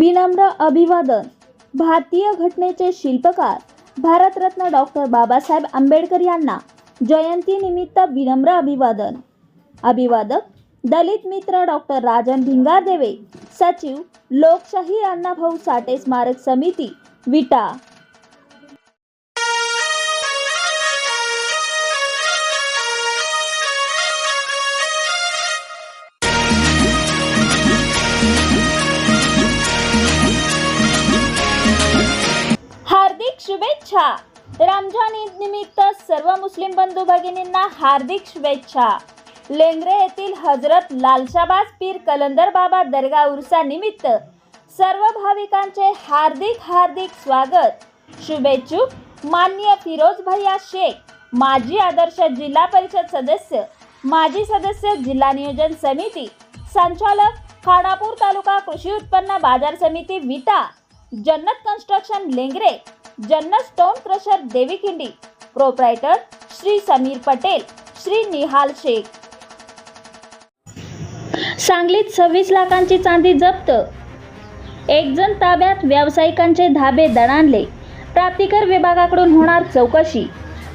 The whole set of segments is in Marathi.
विनम्र अभिवादन. भारतीय घटनेचे शिल्पकार भारतरत्न डॉक्टर बाबासाहेब आंबेडकर यांना जयंतीनिमित्त विनम्र अभिवादन. अभिवादक दलित मित्र डॉक्टर राजन भिंगारदेवे सचिव लोकशाही अण्णाभाऊ साठे स्मारक समिती विटा. शुभेच्छा. रमजान ईद निमित्त सर्व मुस्लिम बंधू भगिनींना हार्दिक शुभेच्छा. लेंगरे येथील हजरत लालशाबाज पीर कलंदर बाबा दर्गा उर्सा निमित्त सर्व भाविकांचे हार्दिक हार्दिक स्वागत. शुभेच्छुक मान्य फिरोज भैया शेख माजी आदर्श जिल्हा परिषद सदस्य माजी सदस्य जिल्हा नियोजन समिती संचालक खानापूर तालुका कृषी उत्पन्न बाजार समिती विटा Jannat construction Lengre Jannat stone crusher Devikhindi proprietor Shri Sameer Patel Shri Nihal Shaikh. सांगलीत सव्वीस लाखांची चांदी जप्त. एक जण ताब्यात व्यावसायिकांचे धाबे दणाणले. प्राप्तिकर विभागाकडून होणार चौकशी.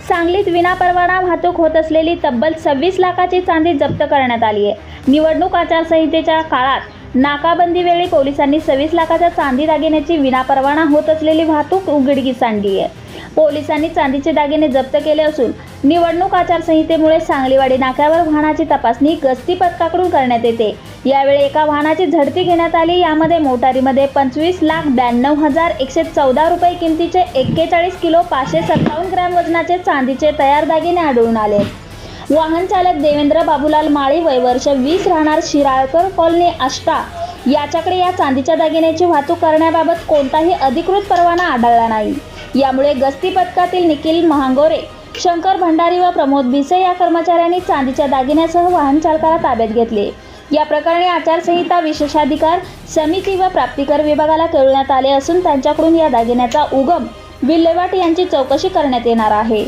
सांगलीत विनापरवाना वाहतूक होत असलेली तब्बल सव्वीस लाखाची चांदी जप्त करण्यात आली आहे. निवडणूक आचारसंहितेच्या काळात नाकाबंदीवेळी पोलिसांनी सव्वीस लाखाच्या चांदी दागिन्याची विनापरवाना होत असलेली वाहतूक उघडकीस आणली आहे. पोलिसांनी चांदीचे दागिने जप्त केले असून निवडणूक आचारसंहितेमुळे सांगलीवाडी नाक्यावर वाहनाची तपासणी गस्ती पथकाकडून करण्यात येते. यावेळी एका वाहनाची झडती घेण्यात आली. यामध्ये मोटारीमध्ये पंचवीस लाख ब्याण्णव हजार एकशे चौदा रुपये किमतीचे एक्केचाळीस किलो पाचशे सत्तावन्न ग्रॅम वजनाचे चांदीचे तयार दागिने आढळून आले. वाहन चालक देवेंद्र बाबूलाल माळी वय वर्ष वीस राहणार शिराळकर कॉलनी आष्टा. याच्याकडे या चांदीच्या दागिन्याची वाहतूक करण्याबाबत कोणताही अधिकृत परवाना आढळला नाही. यामुळे गस्ती पथकातील निखिल महांगोरे शंकर भंडारी व प्रमोद भिसे या कर्मचाऱ्यांनी चांदीच्या दागिन्यासह वाहन चालकाला ताब्यात घेतले. या प्रकरणी आचारसंहिता विशेषाधिकार समिती व प्राप्तिकर विभागाला कळवण्यात आले असून त्यांच्याकडून या दागिन्याचा उगम विल्हेवाट यांची चौकशी करण्यात येणार आहे.